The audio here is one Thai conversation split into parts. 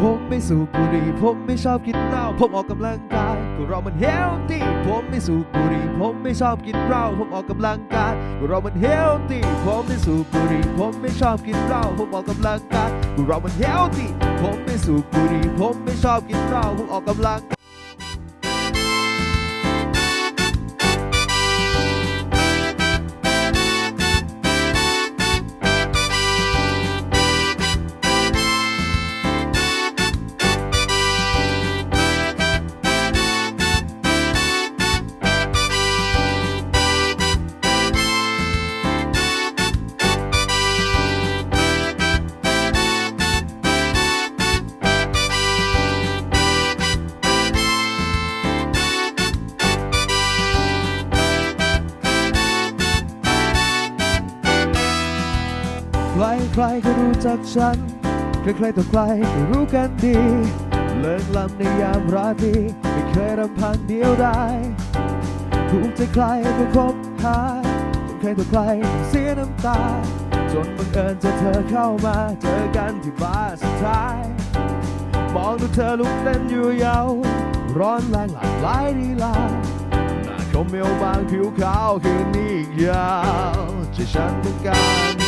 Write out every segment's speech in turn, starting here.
ผมไม่สูบบุหรี่ผมไม่ชอบกินเหล้าผมออกกำลังกายก็เรามันเฮลตี้ผมไม่สูบบุหรี่ผมไม่ชอบกินเหล้าผมออกกำลังกายก็เรามันเฮลตี้ผมไม่สูบบุหรี่ผมไม่ชอบกินเหล้าผมออกกำลังกายก็เรามันเฮลตี้ผมไม่สูบบุหรี่ผมไม่ชอบกินเหล้าผมออกกำลัง ใครก็รู้จักฉัน ใครๆต่อใครก็รู้กันดี เลิกลำในยามราตรีไม่เคยรำพันเดียวได้ถูกใจใครก็คบหาจนใครต่อใครต้องเสียน้ำตา จนบังเอิญเจอเธอเข้ามา เจอกันที่บ้านสุดท้าย มองดูเธอลุกเต้นอยู่ยาว ร้อนแรงหลากหลายลีลาหน้าคมเอวบางผิวขาวคืนนี้ยาวที่ฉันต้องการ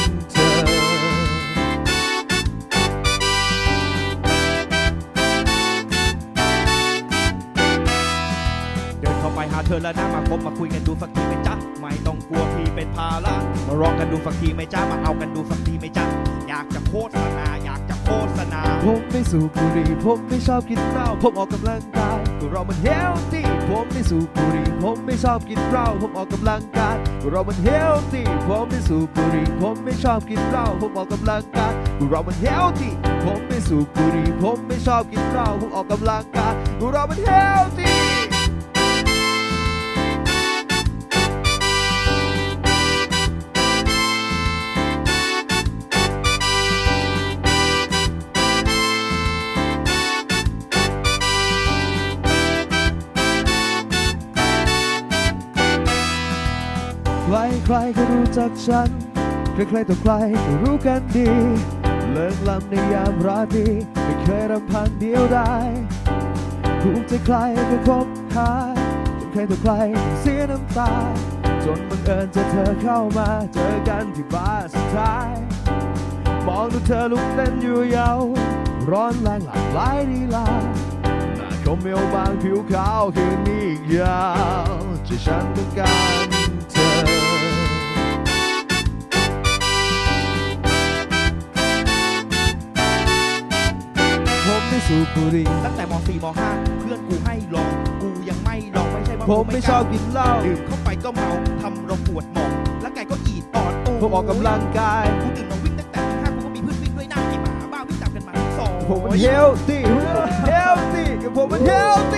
เธอแล้วนะมาคบมาคุยกันดูสักทีไหมจ๊ะไม่ต้องกลัวพี่เป็นภาระมาลองกันดูสักทีไหมจ๊ะมาเอากันดูสักทีไหมจ๊ะอยากจะโฆษณาอยากจะโฆษณาผมไม่สูบบุหรี่ผมไม่ชอบกินเหล้าผมออกกำลังกายก็เรามันเฮลตี้ผมไม่สูบบุหรี่ผมไม่ชอบกินเหล้าผมออกกำลังกายก็เรามันเฮลตี้ผมไม่สูบบุหรี่ผมไม่ชอบกินเหล้าผมออกกำลังกายก็เรามันเฮลตี้ผมไม่สูบบุหรี่ผมไม่ชอบกินเหล้าผมออกกำลังกายก็เรามันเฮลตี้ ใครใครๆก็รู้จักฉันใครใครๆต่อใครก็รู้กันดี เลิกลำในยามราตรีไม่เคยรำพันเดียวได้ถูกใจใครก็คบหาจนใครต่อใครต้องเสียน้ำตา จนบังเอิญเจอเธอเข้ามา เจอกันที่บ้านสุดท้าย มองดูเธอลุกเต้นอยู่เยาวร้อนแรงหลากหลายลีลาหน้าคมเอวบางผิวขาวคืนนี้อีกยาวที่ฉันต้องการ สูบบุหรี่ตั้งแต่ม .4 ม .5 เพื่อนกูให้ลองกูยังไม่ลองไม่ใช่ว่าผมไม่ชอบกินเหล้าดื่มเข้าไปก็เมาทำเราปวดหมองแล้วไก่ก็อีดออดโอ้ผมออกกำลังกายกูตื่นมาวิ่งตั้งแต่ตีห้ากูก็มีเพื่อนวิ่งด้วยหน้าไอ้หมาบ้าวิ่งตามกันมาทั้งสองผมมันเฮลตี้เฮลตี้กับผมมันเฮลตี้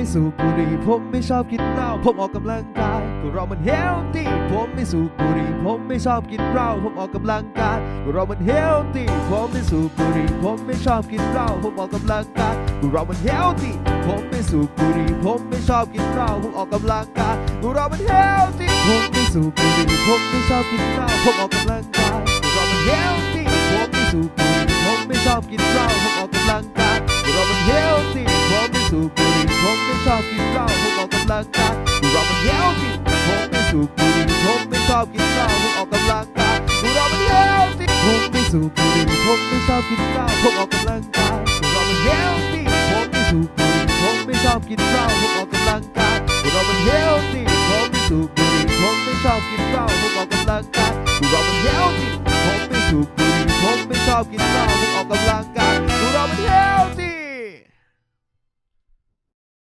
ไม่สูบบุหรี่ผมไม่ชอบกินเหล้าผมออกกำลังกายก็เรามันเฮลตี้ผมไม่สูบบุหรี่ผมไม่ชอบกินเหล้าผมออกกำลังกายก็เรามันเฮลตี้ผมไม่สูบบุหรี่ผมไม่ชอบกินเหล้าผมออกกำลังกายก็เรามันเฮลตี้ผมไม่สูบบุหรี่ผมไม่ชอบกินเหล้าผมออกกำลังกายก็เรามันเฮลตี้ผมไม่สูบบุหรี่ผมไม่ชอบกินเหล้าผมออกกำลังกายก็เรามันเฮลตี้ผมไม่สูบบุหรี่ผมไม่ชอบกินเหล้าผมออกกำลังกายก็เรามันเฮลตี้ผมไม่สูบ ผมไม่ชอบกินเหล้าผมออกกำลังกายก็เรามันเฮลตี้ผมไม่สูบบุหรี่ผมไม่ชอบกินเหล้าผมออกกำลังกายก็เรามันเฮลตี้ผมไม่สูบบุหรี่ผมไม่ชอบกินเหล้าผมออกกำลังกายก็เรามันเฮลตี้ผมไม่สูบบุหรี่ผมไม่ชอบกินเหล้าผมออกกำลังกายก็เรามันเฮลตี้ผมไม่สูบบุหรี่ผมไม่ชอบกินเหล้าผมออกกำลังกายก็เรามันเฮลตี้ผมไม่สูบบุหรี่ผมไม่ชอบกินเหล้าผมออกกำลัง